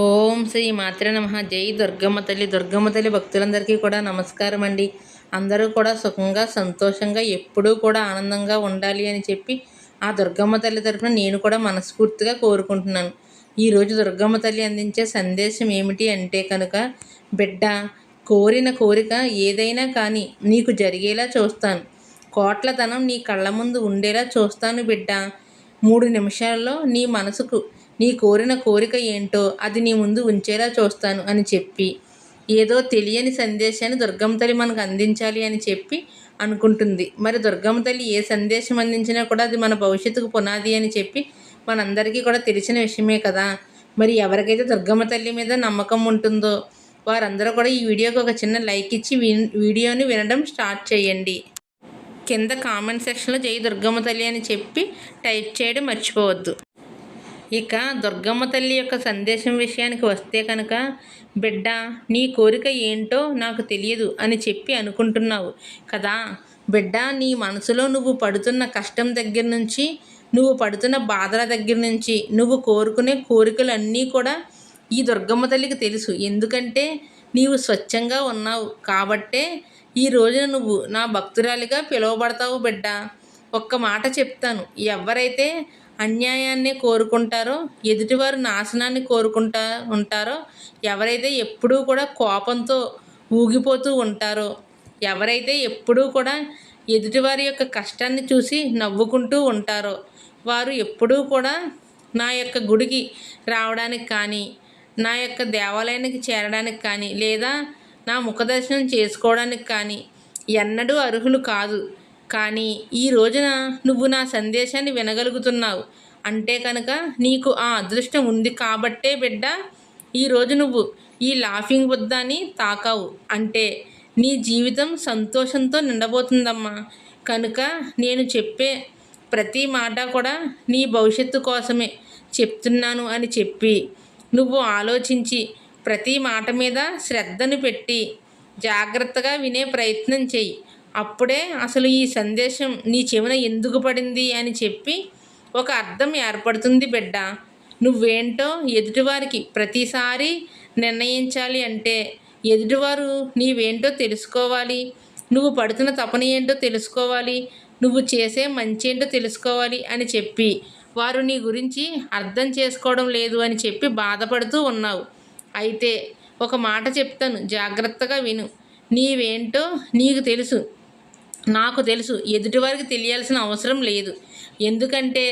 ఓం శ్రీ మాత్ర నమ. జై దుర్గమ్మ తల్లి. దుర్గమ్మ తల్లి భక్తులందరికీ కూడా నమస్కారం అండి. అందరూ కూడా సుఖంగా సంతోషంగా ఎప్పుడూ కూడా ఆనందంగా ఉండాలి అని చెప్పి ఆ దుర్గమ్మ తల్లి తరఫున నేను కూడా మనస్ఫూర్తిగా కోరుకుంటున్నాను. ఈరోజు దుర్గమ్మ తల్లి అందించే సందేశం ఏమిటి అంటే కనుక బిడ్డ కోరిన కోరిక ఏదైనా కానీ నీకు జరిగేలా చూస్తాను. కోట్ల ధనం నీ కళ్ళ ముందు ఉండేలా చూస్తాను బిడ్డ. మూడు నిమిషాల్లో నీ మనసుకు నీ కోరిన కోరిక ఏంటో అది నీ ముందు ఉంచేలా చూస్తాను అని చెప్పి ఏదో తెలియని సందేశాన్ని దుర్గమ్మ తల్లి మనకు అందించాలి అని చెప్పి అనుకుంటుంది. మరి దుర్గమ్మ తల్లి ఏ సందేశం అందించినా కూడా అది మన భవిష్యత్తుకు పునాది అని చెప్పి మనందరికీ కూడా తెలిసిన విషయమే కదా. మరి ఎవరికైతే దుర్గమ్మ తల్లి మీద నమ్మకం ఉంటుందో వారందరూ కూడా ఈ వీడియోకి ఒక చిన్న లైక్ ఇచ్చి వీడియోని వినడం స్టార్ట్ చేయండి. కింద కామెంట్ సెక్షన్లో జై దుర్గమ్మ తల్లి అని చెప్పి టైప్ చేయడం మర్చిపోవద్దు. ఇక దుర్గమ్మ తల్లి యొక్క సందేశం విషయానికి వస్తే కనుక బిడ్డ నీ కోరిక ఏంటో నాకు తెలియదు అని చెప్పి అనుకుంటున్నావు కదా. బిడ్డ నీ మనసులో నువ్వు పడుతున్న కష్టం దగ్గర నుంచి నువ్వు పడుతున్న బాధల దగ్గర నుంచి నువ్వు కోరుకునే కోరికలన్నీ కూడా ఈ దుర్గమ్మ తల్లికి తెలుసు. ఎందుకంటే నీవు స్వచ్ఛంగా ఉన్నావు కాబట్టే ఈ రోజున నువ్వు నా భక్తురాలిగా పిలువబడతావు బిడ్డ. ఒక్క మాట చెప్తాను. ఎవరైతే అన్యాయాన్ని కోరుకుంటారో ఎదుటివారు నాశనాన్ని కోరుకుంటా ఉంటారో ఎవరైతే ఎప్పుడూ కూడా కోపంతో ఊగిపోతూ ఉంటారో ఎవరైతే ఎప్పుడూ కూడా ఎదుటివారి యొక్క కష్టాన్ని చూసి నవ్వుకుంటూ ఉంటారో వారు ఎప్పుడూ కూడా నా యొక్క గుడికి రావడానికి కానీ నా యొక్క దేవాలయానికి చేరడానికి కానీ లేదా నా ముఖదర్శనం చేసుకోవడానికి కానీ ఎన్నడూ అర్హులు కాదు. కానీ ఈ రోజున నువ్వు నా సందేశాన్ని వినగలుగుతున్నావు. అంటే కనుక నీకు ఆ అదృష్టం ఉంది కాబట్టే బిడ్డ ఈరోజు నువ్వు ఈ లాఫింగ్ బుద్ధాన్ని తాకావు. అంటే నీ జీవితం సంతోషంతో నిండబోతుందమ్మా. కనుక నేను చెప్పే ప్రతి మాట కూడా నీ భవిష్యత్తు కోసమే చెప్తున్నాను అని చెప్పి నువ్వు ఆలోచించి ప్రతి మాట మీద శ్రద్ధను పెట్టి జాగ్రత్తగా వినే ప్రయత్నం చెయ్యి. అప్పుడే అసలు ఈ సందేశం నీ చెవిన ఎందుకు పడింది అని చెప్పి ఒక అర్థం ఏర్పడుతుంది బిడ్డ. నువ్వేంటో ఎదుటివారికి ప్రతిసారి నిర్ణయించాలి అంటే ఎదుటివారు నీవేంటో తెలుసుకోవాలి. నువ్వు పడుతున్న తపన ఏంటో తెలుసుకోవాలి. నువ్వు చేసే మంచి ఏంటో తెలుసుకోవాలి అని చెప్పి వారు నీ గురించి అర్థం చేసుకోవడం లేదు అని చెప్పి బాధపడుతూ ఉన్నావు. అయితే ఒక మాట చెప్తాను జాగ్రత్తగా విను. నీవేంటో నీకు తెలుసు. నాకు తెలుసు ఎదుటివారికి తెలియాల్సిన అవసరం లేదు. ఎందుకంటే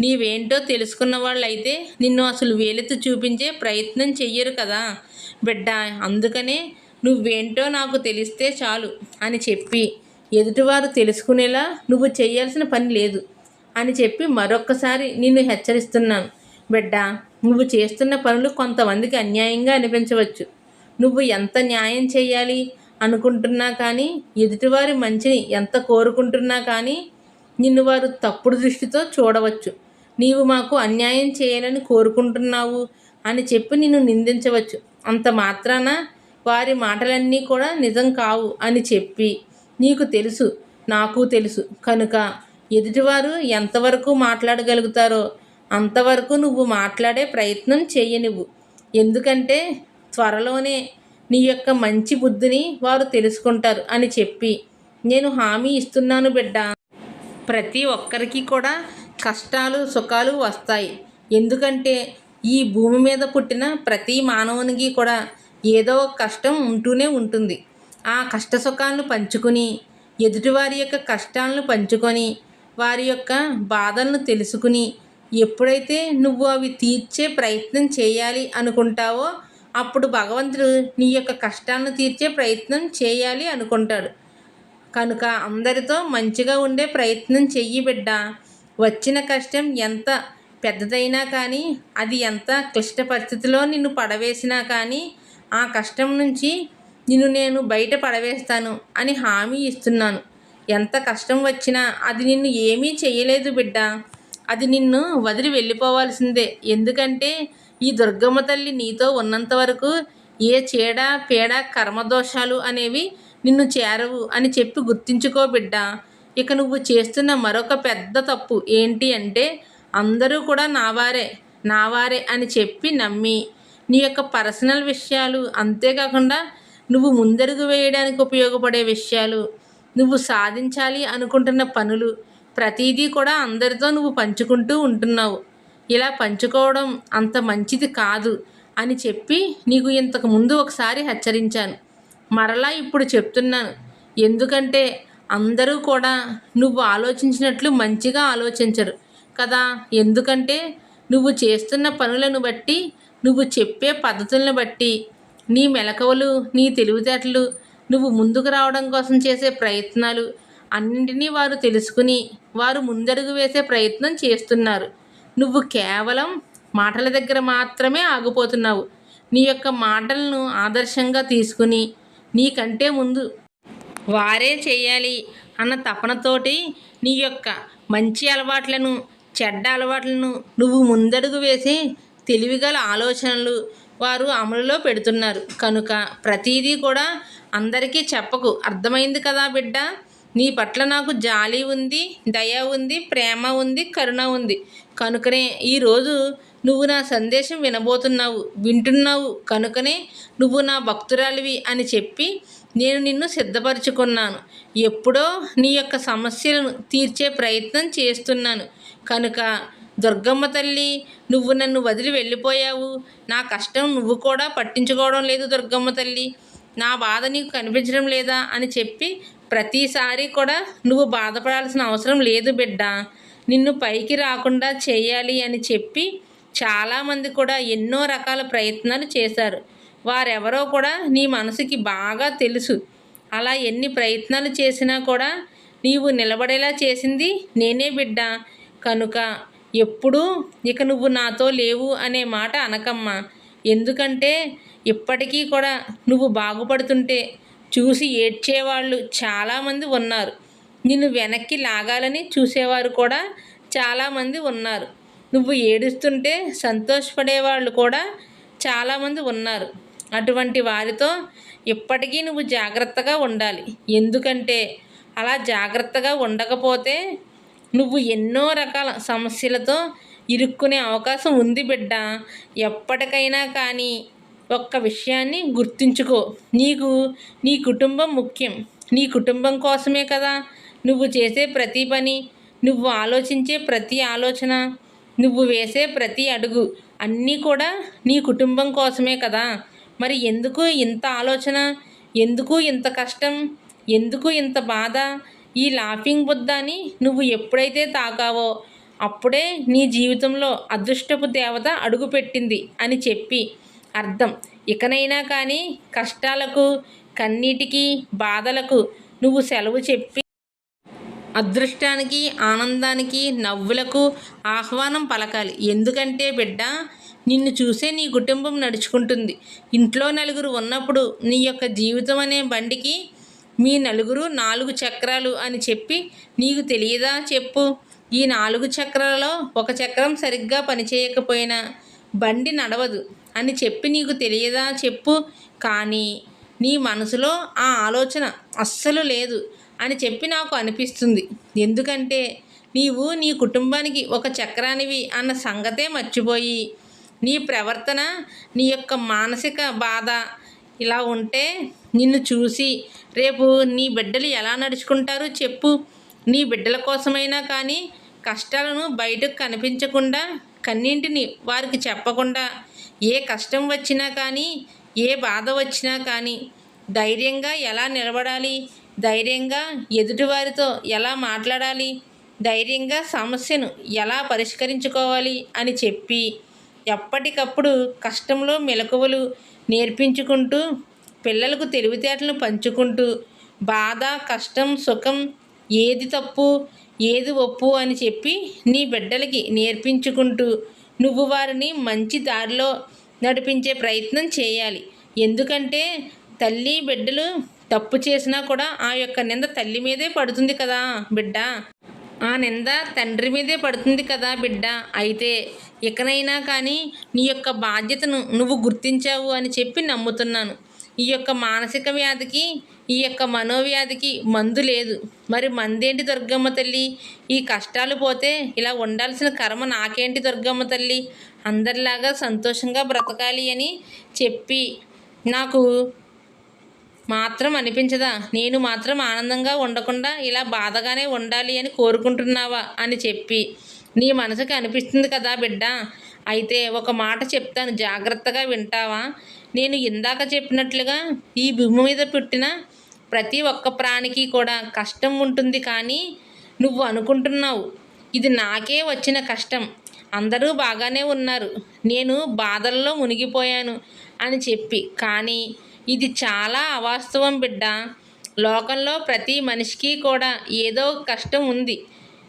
నీవేంటో తెలుసుకున్న వాళ్ళైతే నిన్ను అసలు వేలెత్తి చూపించే ప్రయత్నం చెయ్యరు కదా. బిడ్డ అందుకనే నువ్వేంటో నాకు తెలిస్తే చాలు అని చెప్పి ఎదుటివారు తెలుసుకునేలా నువ్వు చేయాల్సిన పని లేదు అని చెప్పి మరొక్కసారి నిన్ను హెచ్చరిస్తున్నాను. బిడ్డ నువ్వు చేస్తున్న పనులు కొంతమందికి అన్యాయంగా అనిపించవచ్చు. నువ్వు ఎంత న్యాయం చేయాలి అనుకుంటున్నా కానీ ఎదుటివారి మంచిని ఎంత కోరుకుంటున్నా కానీ నిన్ను వారు తప్పుడు దృష్టితో చూడవచ్చు. నీవు మాకు అన్యాయం చేయాలని కోరుకుంటున్నావు అని చెప్పి నిన్ను నిందించవచ్చు. అంత మాత్రాన వారి మాటలన్నీ కూడా నిజం కావు అని చెప్పి నీకు తెలుసు నాకు తెలుసు. కనుక ఎదుటివారు ఎంతవరకు మాట్లాడగలుగుతారో అంతవరకు నువ్వు మాట్లాడే ప్రయత్నం చేయనివ్వు. ఎందుకంటే త్వరలోనే నీ యొక్క మంచి బుద్ధిని వారు తెలుసుకుంటారు అని చెప్పి నేను హామీ ఇస్తున్నాను బిడ్డ. ప్రతి ఒక్కరికి కూడా కష్టాలు సుఖాలు వస్తాయి. ఎందుకంటే ఈ భూమి మీద పుట్టిన ప్రతి మానవునికి కూడా ఏదో ఒక కష్టం ఉంటూనే ఉంటుంది. ఆ కష్ట సుఖాలను పంచుకొని ఎదుటివారి యొక్క కష్టాలను పంచుకొని వారి యొక్క బాధలను తెలుసుకుని ఎప్పుడైతే నువ్వు అవి తీర్చే ప్రయత్నం చేయాలి అనుకుంటావో అప్పుడు భగవంతుడు నీ యొక్క కష్టాన్ని తీర్చే ప్రయత్నం చేయాలి అనుకుంటాడు. కనుక అందరితో మంచిగా ఉండే ప్రయత్నం చెయ్యి బిడ్డ. వచ్చిన కష్టం ఎంత పెద్దదైనా కానీ అది ఎంత క్లిష్ట పరిస్థితిలో నిన్ను పడవేసినా కానీ ఆ కష్టం నుంచి నిన్ను నేను బయట పడవేస్తాను అని హామీ ఇస్తున్నాను. ఎంత కష్టం వచ్చినా అది నిన్ను ఏమీ చేయలేదు బిడ్డ. అది నిన్ను వదిలి వెళ్ళిపోవాల్సిందే. ఎందుకంటే ఈ దుర్గమ్మ తల్లి నీతో ఉన్నంత వరకు ఏ చీడ పీడ కర్మదోషాలు అనేవి నిన్ను చేరవు అని చెప్పి గుర్తించుకో బిడ్డ. ఇక నువ్వు చేస్తున్న మరొక పెద్ద తప్పు ఏంటి అంటే అందరూ కూడా నావారే నావారే అని చెప్పి నమ్మి నీ యొక్క పర్సనల్ విషయాలు అంతేకాకుండా నువ్వు ముందడుగు వేయడానికి ఉపయోగపడే విషయాలు నువ్వు సాధించాలి అనుకుంటున్న పనులు ప్రతిదీ కూడా అందరితో నువ్వు పంచుకుంటూ ఉంటున్నావు. ఇలా పంచుకోవడం అంత మంచిది కాదు అని చెప్పి నీకు ఇంతకు ముందు ఒకసారి హెచ్చరించాను. మరలా ఇప్పుడు చెప్తున్నాను. ఎందుకంటే అందరూ కూడా నువ్వు ఆలోచించినట్లు మంచిగా ఆలోచించరు కదా? ఎందుకంటే నువ్వు చేస్తున్న పనులను బట్టి నువ్వు చెప్పే పద్ధతులను బట్టి నీ మెలకువలు నీ తెలివితేటలు నువ్వు ముందుకు రావడం కోసం చేసే ప్రయత్నాలు అన్నింటినీ వారు తెలుసుకుని వారు ముందడుగు వేసే ప్రయత్నం చేస్తున్నారు. నువ్వు కేవలం మాటల దగ్గర మాత్రమే ఆగిపోతున్నావు. నీ యొక్క మాటలను ఆదర్శంగా తీసుకుని నీకంటే ముందు వారే చేయాలి అన్న తపనతోటి నీ యొక్క మంచి అలవాట్లను చెడ్డ అలవాట్లను నువ్వు ముందడుగు వేసి తెలివిగల ఆలోచనలు వారు అమలులో పెడుతున్నారు. కనుక ప్రతిదీ కూడా అందరికీ చెప్పకు. అర్థమైంది కదా బిడ్డ? నీ పట్ల నాకు జాలి ఉంది దయ ఉంది ప్రేమ ఉంది కరుణ ఉంది. కనుకనే ఈరోజు నువ్వు నా సందేశం వినబోతున్నావు వింటున్నావు. కనుకనే నువ్వు నా భక్తురాలివి అని చెప్పి నేను నిన్ను సిద్ధపరచుకున్నాను. ఎప్పుడో నీ యొక్క సమస్యలను తీర్చే ప్రయత్నం చేస్తున్నాను. కనుక దుర్గమ్మ తల్లి నువ్వు నన్ను వదిలి వెళ్ళిపోయావు. నా కష్టం నువ్వు కూడా పట్టించుకోవడం లేదు దుర్గమ్మ తల్లి. నా బాధ నీకు కనిపించడం లేదా అని చెప్పి ప్రతిసారి కూడా నువ్వు బాధపడాల్సిన అవసరం లేదు బిడ్డ. నిన్ను పైకి రాకుండా చేయాలి అని చెప్పి చాలామంది కూడా ఎన్నో రకాల ప్రయత్నాలు చేశారు. వారెవరో కూడా నీ మనసుకి బాగా తెలుసు. అలా ఎన్ని ప్రయత్నాలు చేసినా కూడా నీవు నిలబడేలా చేసింది నేనే బిడ్డ. కనుక ఎప్పుడూ ఇక నువ్వు నాతో లేవు అనే మాట అనకమ్మా. ఎందుకంటే ఇప్పటికీ కూడా నువ్వు బాగుపడుతుంటే చూసి ఏడ్చేవాళ్ళు చాలామంది ఉన్నారు. నిన్ను వెనక్కి లాగాలని చూసేవారు కూడా చాలామంది ఉన్నారు. నువ్వు ఏడుస్తుంటే సంతోషపడేవాళ్ళు కూడా చాలామంది ఉన్నారు. అటువంటి వారితో ఇప్పటికీ నువ్వు జాగ్రత్తగా ఉండాలి. ఎందుకంటే అలా జాగ్రత్తగా ఉండకపోతే నువ్వు ఎన్నో రకాల సమస్యలతో ఇరుక్కునే అవకాశం ఉంది బిడ్డ. ఎప్పటికైనా కానీ ఒక్క విషయాన్ని గుర్తుంచుకో. నీకు నీ కుటుంబం ముఖ్యం. నీ కుటుంబం కోసమే కదా నువ్వు చేసే ప్రతి పని. నువ్వు ఆలోచించే ప్రతి ఆలోచన. నువ్వు వేసే ప్రతి అడుగు. అన్నీ కూడా నీ కుటుంబం కోసమే కదా. మరి ఎందుకు ఇంత ఆలోచన? ఎందుకు ఇంత కష్టం? ఎందుకు ఇంత బాధ? ఈ లాఫింగ్ బుద్ధాని నువ్వు ఎప్పుడైతే తాకావో అప్పుడే నీ జీవితంలో అదృష్టపు దేవత అడుగుపెట్టింది అని చెప్పి అర్థం. ఇకనైనా కానీ కష్టాలకు కన్నీటికి బాధలకు నువ్వు సెలవు చెప్పి అదృష్టానికి ఆనందానికి నవ్వులకు ఆహ్వానం పలకాలి. ఎందుకంటే బిడ్డ నిన్ను చూసే నీ కుటుంబం నడుచుకుంటుంది. ఇంట్లో నలుగురు ఉన్నప్పుడు నీ యొక్క జీవితం అనే బండికి మీ నలుగురు నాలుగు చక్రాలు అని చెప్పి నీకు తెలియదా చెప్పు. ఈ నాలుగు చక్రాలలో ఒక చక్రం సరిగ్గా పనిచేయకపోయినా బండి నడవదు. అని చెప్పి నీకు తెలియదా? చెప్పు. కానీ నీ మనసులో ఆ ఆలోచన అస్సలు లేదు అని చెప్పి నాకు అనిపిస్తుంది. ఎందుకంటే నీవు నీ కుటుంబానికి ఒక చక్రానివి అన్న సంగతే మర్చిపోయి నీ ప్రవర్తన నీ యొక్క మానసిక బాధ ఇలా ఉంటే నిన్ను చూసి రేపు నీ బిడ్డలు ఎలా నడుచుకుంటారో చెప్పు. నీ బిడ్డల కోసమైనా కానీ కష్టాలను బయటకు కనిపించకుండా కన్నింటిని వారికి చెప్పకుండా ఏ కష్టం వచ్చినా కానీ ఏ బాధ వచ్చినా కానీ ధైర్యంగా ఎలా నిలబడాలి? ధైర్యంగా ఎదుటివారితో ఎలా మాట్లాడాలి? ధైర్యంగా సమస్యను ఎలా పరిష్కరించుకోవాలి? అని చెప్పి ఎప్పటికప్పుడు కష్టంలో మెలకువలు నేర్పించుకుంటూ పిల్లలకు తెలివితేటలను పంచుకుంటూ బాధ కష్టం సుఖం ఏది తప్పు ఏది ఒప్పు అని చెప్పి నీ బిడ్డలకి నేర్పించుకుంటూ నువ్వు వారిని మంచి దారిలో నడిపించే ప్రయత్నం చేయాలి. ఎందుకంటే తల్లి బిడ్డలు తప్పు చేసినా కూడా ఆ యొక్క నింద తల్లి మీదే పడుతుంది కదా బిడ్డ. ఆ నింద తండ్రి మీదే పడుతుంది కదా బిడ్డ. అయితే ఇకనైనా కానీ నీ యొక్క బాధ్యతను నువ్వు గుర్తించావు అని చెప్పి నమ్ముతున్నాను. ఈ యొక్క మానసిక వ్యాధికి ఈ యొక్క మనోవ్యాధికి మందు లేదు. మరి మందేంటి దుర్గమ్మ తల్లి? ఈ కష్టాలు పోతే ఇలా ఉండాల్సిన కర్మ నాకేంటి దుర్గమ్మ తల్లి? అందరిలాగా సంతోషంగా బ్రతకాలి అని చెప్పి నాకు మాత్రం అనిపించదా? నేను మాత్రం ఆనందంగా ఉండకుండా ఇలా బాధగానే ఉండాలి అని కోరుకుంటున్నావా అని చెప్పి నీ మనసుకి అనిపిస్తుంది కదా బిడ్డ? అయితే ఒక మాట చెప్తాను జాగ్రత్తగా వింటావా? నేను ఇందాక చెప్పినట్లుగా ఈ భూమి మీద పుట్టిన ప్రతి ఒక్క ప్రాణికి కూడా కష్టం ఉంటుంది కానీ నువ్వు అనుకుంటున్నావు. ఇది నాకే వచ్చిన కష్టం. అందరూ బాగానే ఉన్నారు. నేను బాధల్లో మునిగిపోయాను అని చెప్పి. కానీ ఇది చాలా అవాస్తవం బిడ్డ. లోకంలో ప్రతి మనిషికి కూడా ఏదో ఒక కష్టం ఉంది.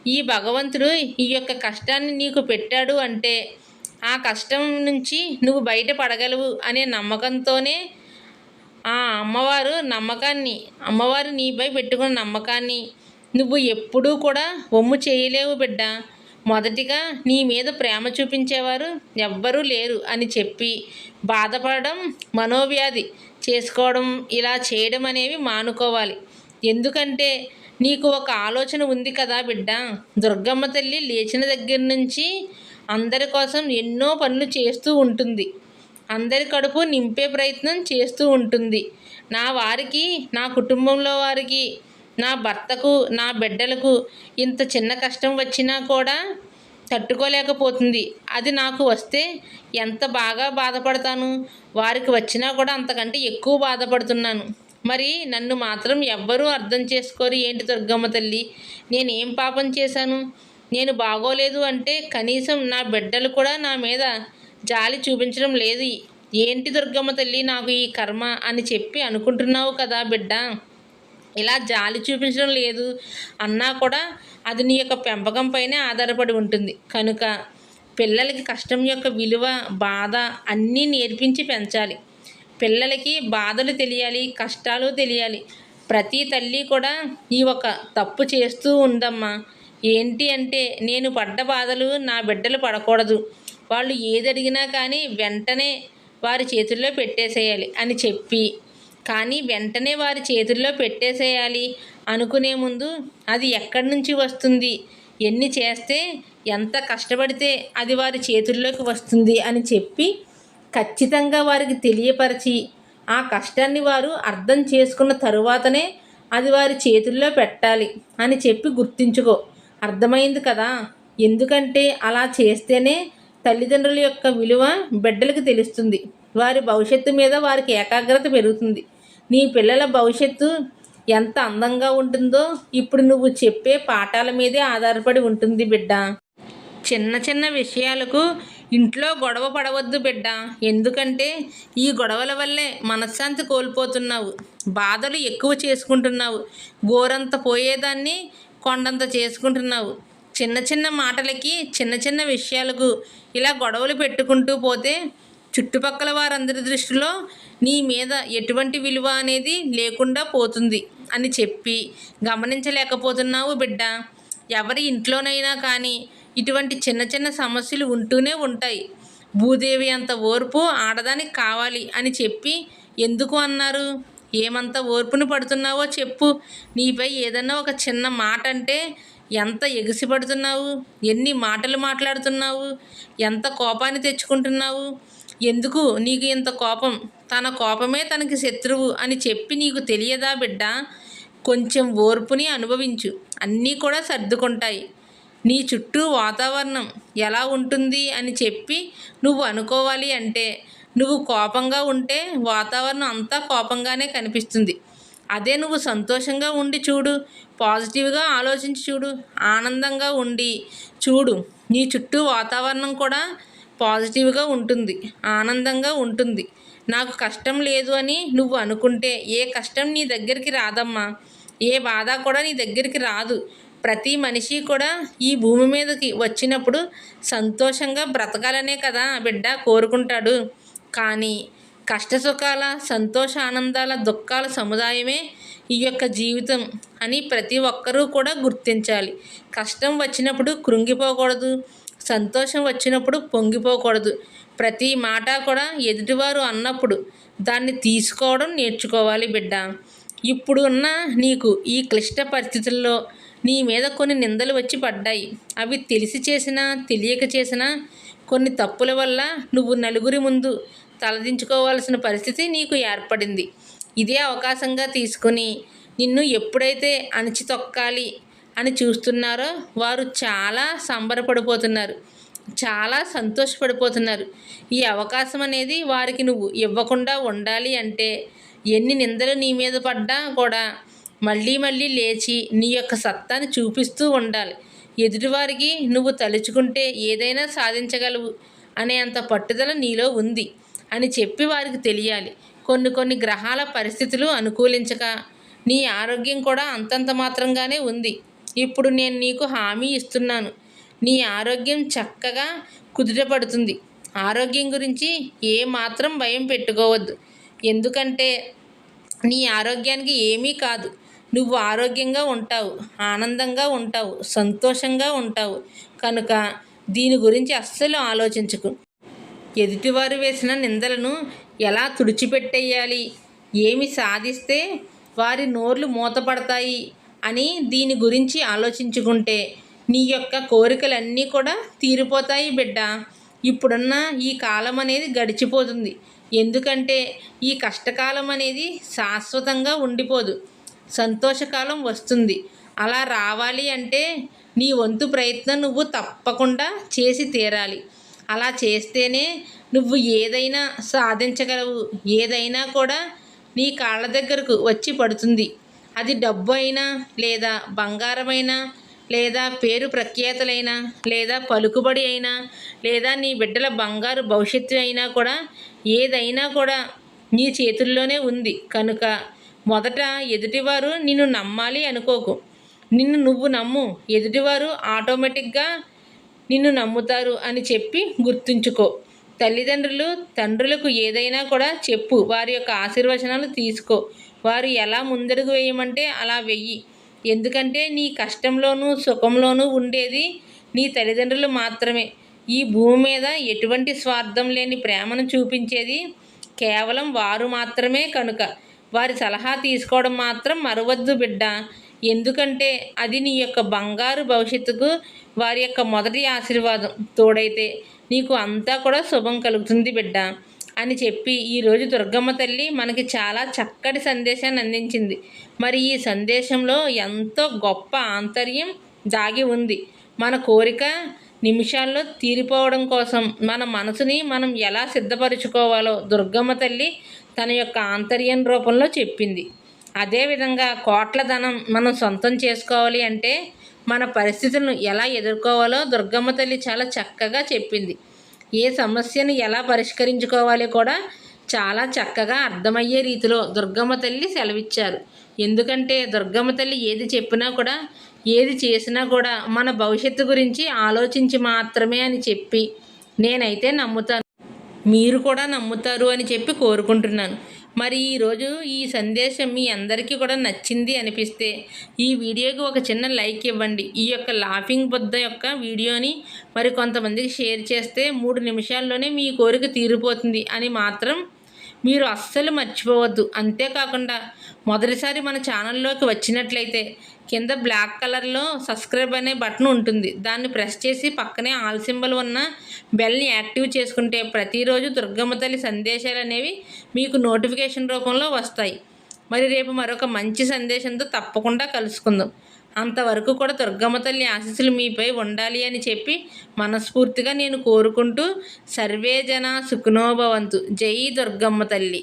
ఈ భగవంతుడు ఈ యొక్క కష్టాన్ని నీకు పెట్టాడు అంటే ఆ కష్టం నుంచి నువ్వు బయటపడగలవు అనే నమ్మకంతోనే ఆ అమ్మవారు నమ్మకాన్ని అమ్మవారు నీపై పెట్టుకున్న నమ్మకాన్ని నువ్వు ఎప్పుడూ కూడా ఒమ్ము చేయలేవు బిడ్డ. మొదటిగా నీ మీద ప్రేమ చూపించేవారు ఎవ్వరూ లేరు అని చెప్పి బాధపడడం మనోవ్యాధి. చేసుకోవడం ఇలా చేయడం అనేవి మానుకోవాలి. ఎందుకంటే నీకు ఒక ఆలోచన ఉంది కదా బిడ్డ. దుర్గమ్మ తల్లి లేచిన దగ్గర నుంచి అందరి కోసం ఎన్నో పనులు చేస్తూ ఉంటుంది. అందరి కడుపు నింపే ప్రయత్నం చేస్తూ ఉంటుంది. నా వారికి నా కుటుంబంలో వారికి నా భర్తకు నా బిడ్డలకు ఇంత చిన్న కష్టం వచ్చినా కూడా తట్టుకోలేకపోతుంది. అది నాకు వస్తే ఎంత బాగా బాధపడతాను? వారికి వచ్చినా కూడా అంతకంటే ఎక్కువ బాధపడుతున్నాను. మరి నన్ను మాత్రం ఎవ్వరూ అర్థం చేసుకోరు. ఏంటి దుర్గమ్మ తల్లి? నేనేం పాపం చేశాను? నేను బాగోలేదు అంటే కనీసం నా బిడ్డలు కూడా నా మీద జాలి చూపించడం లేదు. ఏంటి దుర్గమ్మ తల్లి నాకు ఈ కర్మ అని చెప్పి అనుకుంటున్నావు కదా బిడ్డ? ఇలా జాలి చూపించడం లేదు అన్నా కూడా అది నీ యొక్క పెంపకం పైనే ఆధారపడి ఉంటుంది. కనుక పిల్లలకి కష్టం యొక్క విలువ బాధ అన్నీ నేర్పించి పెంచాలి. పిల్లలకి బాధలు తెలియాలి కష్టాలు తెలియాలి. ప్రతి తల్లి కూడా ఈ ఒక తప్పు చేస్తూ ఉందమ్మా. ఏంటి అంటే నేను పడ్డ బాధలు నా బిడ్డలు పడకూడదు. వాళ్ళు ఏదడిగినా కానీ వెంటనే వారి చేతుల్లో పెట్టేసేయాలి అని చెప్పి. కానీ వెంటనే వారి చేతుల్లో పెట్టేసేయాలి అనుకునే ముందు అది ఎక్కడి నుంచి వస్తుంది? ఎన్ని చేస్తే ఎంత కష్టపడితే అది వారి చేతుల్లోకి వస్తుంది అని చెప్పి ఖచ్చితంగా వారికి తెలియపరిచి ఆ కష్టాన్ని వారు అర్థం చేసుకున్న తరువాతనే అది వారి చేతుల్లో పెట్టాలి అని చెప్పి గుర్తించుకో. అర్థమైంది కదా? ఎందుకంటే అలా చేస్తేనే తల్లిదండ్రుల యొక్క విలువ బిడ్డలకు తెలుస్తుంది. వారి భవిష్యత్తు మీద వారికి ఏకాగ్రత పెరుగుతుంది. నీ పిల్లల భవిష్యత్తు ఎంత అందంగా ఉంటుందో ఇప్పుడు నువ్వు చెప్పే పాఠాల మీదే ఆధారపడి ఉంటుంది బిడ్డ. చిన్న చిన్న విషయాలకు ఇంట్లో గొడవ పడవద్దు బిడ్డ. ఎందుకంటే ఈ గొడవల వల్లే మనశ్శాంతి కోల్పోతున్నావు. బాధలు ఎక్కువ చేసుకుంటున్నావు. గోరంత పోయేదాన్ని కొండంత చేసుకుంటున్నావు. చిన్న చిన్న మాటలకి చిన్న చిన్న విషయాలకు ఇలా గొడవలు పెట్టుకుంటూ పోతే చుట్టుపక్కల వారందరి దృష్టిలో నీ మీద ఎటువంటి విలువ అనేది లేకుండా పోతుంది అని చెప్పి గమనించలేకపోతున్నావు బిడ్డ. ఎవరి ఇంట్లోనైనా కానీ ఇటువంటి చిన్న చిన్న సమస్యలు ఉంటూనే ఉంటాయి. భూదేవి అంత ఓర్పు ఆడదానికి కావాలి అని చెప్పి ఎందుకు అన్నారు? ఏమంత ఓర్పుని పడుతున్నావో చెప్పు. నీపై ఏదన్నా ఒక చిన్న మాట అంటే ఎంత ఎగిసిపడుతున్నావు? ఎన్ని మాటలు మాట్లాడుతున్నావు? ఎంత కోపాన్ని తెచ్చుకుంటున్నావు? ఎందుకు నీకు ఇంత కోపం? తన కోపమే తనకి శత్రువు అని చెప్పి నీకు తెలియదా బిడ్డ? కొంచెం ఓర్పుని అనుభవించు. అన్నీ కూడా సర్దుకుంటాయి. నీ చుట్టూ వాతావరణం ఎలా ఉంటుంది అని చెప్పి నువ్వు అనుకోవాలి అంటే నువ్వు కోపంగా ఉంటే వాతావరణం అంతా కోపంగానే కనిపిస్తుంది. అదే నువ్వు సంతోషంగా ఉండి చూడు. పాజిటివ్గా ఆలోచించి చూడు. ఆనందంగా ఉండి చూడు. నీ చుట్టూ వాతావరణం కూడా పాజిటివ్గా ఉంటుంది. ఆనందంగా ఉంటుంది. నాకు కష్టం లేదు అని నువ్వు అనుకుంటే ఏ కష్టం నీ దగ్గరికి రాదమ్మా. ఏ బాధ కూడా నీ దగ్గరికి రాదు. ప్రతి మనిషి కూడా ఈ భూమి మీదకి వచ్చినప్పుడు సంతోషంగా బ్రతకాలనే కదా బిడ్డ కోరుకుంటాడు. కానీ కష్టసుఖాల సంతోష ఆనందాల దుఃఖాల సముదాయమే ఈ యొక్క జీవితం అని ప్రతి ఒక్కరూ కూడా గుర్తించాలి. కష్టం వచ్చినప్పుడు కృంగిపోకూడదు సంతోషం వచ్చినప్పుడు పొంగిపోకూడదు. ప్రతి మాట కూడా ఎదుటివారు అన్నప్పుడు దాన్ని తీసుకోవడం నేర్చుకోవాలి బిడ్డ. ఇప్పుడు ఉన్న నీకు ఈ క్లిష్ట పరిస్థితుల్లో నీ మీద కొన్ని నిందలు వచ్చి పడ్డాయి. అవి తెలిసి చేసినా తెలియక చేసినా కొన్ని తప్పుల వల్ల నువ్వు నలుగురి ముందు తలదించుకోవాల్సిన పరిస్థితి నీకు ఏర్పడింది. ఇదే అవకాశంగా తీసుకొని నిన్ను ఎప్పుడైతే అణచి తొక్కాలి అని చూస్తున్నారో వారు చాలా సంబరపడిపోతున్నారు. చాలా సంతోషపడిపోతున్నారు. ఈ అవకాశం అనేది వారికి నువ్వు ఇవ్వకుండా ఉండాలి అంటే ఎన్ని నిందలు నీ మీద పడ్డా కూడా మళ్ళీ మళ్ళీ లేచి నీ యొక్క సత్తాని చూపిస్తూ ఉండాలి. ఎదుటివారికి నువ్వు తలుచుకుంటే ఏదైనా సాధించగలవు అనే అంత పట్టుదల నీలో ఉంది. అని చెప్పి వారికి తెలియాలి. కొన్ని కొన్ని గ్రహాల పరిస్థితులు అనుకూలించక నీ ఆరోగ్యం కూడా అంతంత మాత్రంగానే ఉంది. ఇప్పుడు నేను నీకు హామీ ఇస్తున్నాను. నీ ఆరోగ్యం చక్కగా కుదుటపడుతుంది. ఆరోగ్యం గురించి ఏ మాత్రం భయం పెట్టుకోవద్దు. ఎందుకంటే నీ ఆరోగ్యానికి ఏమీ కాదు. నువ్వు ఆరోగ్యంగా ఉంటావు ఆనందంగా ఉంటావు సంతోషంగా ఉంటావు. కనుక దీని గురించి అస్సలు ఆలోచించకు. ఎదుటివారు వేసిన నిందలను ఎలా తుడిచిపెట్టేయాలి? ఏమి సాధిస్తే వారి నోర్లు మూతపడతాయి? అని దీని గురించి ఆలోచించుకుంటే నీ యొక్క కోరికలన్నీ కూడా తీరిపోతాయి బిడ్డ. ఇప్పుడున్న ఈ కాలం అనేది గడిచిపోతుంది. ఎందుకంటే ఈ కష్టకాలం అనేది శాశ్వతంగా ఉండిపోదు. సంతోషకాలం వస్తుంది. అలా రావాలి అంటే నీ వంతు ప్రయత్నం నువ్వు తప్పకుండా చేసి తీరాలి. అలా చేస్తేనే నువ్వు ఏదైనా సాధించగలవు. ఏదైనా కూడా నీ కాళ్ళ దగ్గరకు వచ్చి పడుతుంది. అది డబ్బు అయినా లేదా బంగారమైనా లేదా పేరు ప్రఖ్యాతలైనా లేదా పలుకుబడి అయినా లేదా నీ బిడ్డల బంగారు భవిష్యత్తు అయినా కూడా ఏదైనా కూడా నీ చేతుల్లోనే ఉంది. కనుక మొదట ఎదుటివారు నిన్ను నమ్మాలి అనుకోకు. నిన్ను నువ్వు నమ్ము. ఎదుటివారు ఆటోమేటిక్గా నిన్ను నమ్ముతారు అని చెప్పి గుర్తుంచుకో. తల్లిదండ్రులు తండ్రులకు ఏదైనా కూడా చెప్పు. వారి యొక్క ఆశీర్వచనాలు తీసుకో. వారు ఎలా ముందడుగు వేయమంటే అలా వెయ్యి ఎందుకంటే నీ కష్టంలోనూ సుఖంలోనూ ఉండేది నీ తల్లిదండ్రులు మాత్రమే. ఈ భూమి మీద ఎటువంటి స్వార్థం లేని ప్రేమను చూపించేది కేవలం వారు మాత్రమే కనుక. వారి సలహా తీసుకోవడం మాత్రం మరవద్దు బిడ్డ. ఎందుకంటే అది నీ యొక్క బంగారు భవిష్యత్తుకు వారి యొక్క మొదటి ఆశీర్వాదం. తోడైతే నీకు అంతా కూడా శుభం కలుగుతుంది బిడ్డ అని చెప్పి ఈరోజు దుర్గమ్మ తల్లి మనకి చాలా చక్కటి సందేశాన్ని అందించింది. మరి ఈ సందేశంలో ఎంతో గొప్ప ఆంతర్యం దాగి ఉంది. మన కోరిక నిమిషాల్లో తీరిపోవడం కోసం మన మనసుని మనం ఎలా సిద్ధపరచుకోవాలో దుర్గమ్మ తల్లి తన యొక్క ఆంతర్యం రూపంలో చెప్పింది. అదేవిధంగా కోట్ల ధనం మనం సొంతం చేసుకోవాలి అంటే మన పరిస్థితులను ఎలా ఎదుర్కోవాలో దుర్గమ్మ తల్లి చాలా చక్కగా చెప్పింది. ఏ సమస్యను ఎలా పరిష్కరించుకోవాలి కూడా చాలా చక్కగా అర్థమయ్యే రీతిలో దుర్గమ్మ తల్లి సెలవిచ్చారు. ఎందుకంటే దుర్గమ్మ తల్లి ఏది చెప్పినా కూడా ఏది చేసినా కూడా మన భవిష్యత్తు గురించి ఆలోచించి మాత్రమే అని చెప్పి నేనైతే నమ్ముతాను. మీరు కూడా నమ్ముతారు అని చెప్పి కోరుకుంటున్నాను. మరి ఈరోజు ఈ సందేశం మీ అందరికీ కూడా నచ్చింది అనిపిస్తే ఈ వీడియోకి ఒక చిన్న లైక్ ఇవ్వండి. ఈ యొక్క లాఫింగ్ బుద్ధ యొక్క వీడియోని మరి కొంతమందికి షేర్ చేస్తే మూడు నిమిషాల్లోనే మీ కోరిక తీరిపోతుంది అని మాత్రం మీరు అస్సలు మర్చిపోవద్దు. అంతేకాకుండా మొదటిసారి మన ఛానల్లోకి వచ్చినట్లయితే కింద బ్లాక్ కలర్లో సబ్స్క్రైబ్ అనే బటన్ ఉంటుంది. దాన్ని ప్రెస్ చేసి పక్కనే ఆల్ సింబల్ ఉన్న బెల్ని యాక్టివ్ చేసుకుంటే ప్రతిరోజు దుర్గమ్మ తల్లి సందేశాలు అనేవి మీకు నోటిఫికేషన్ రూపంలో వస్తాయి. మరి రేపు మరొక మంచి సందేశంతో తప్పకుండా కలుసుకుందాం. అంతవరకు కూడా దుర్గమ్మ తల్లి ఆశీస్సులు మీపై ఉండాలి అని చెప్పి మనస్ఫూర్తిగా నేను కోరుకుంటూ సర్వే జన సుఖనోభవంతు జై దుర్గమ్మ తల్లి.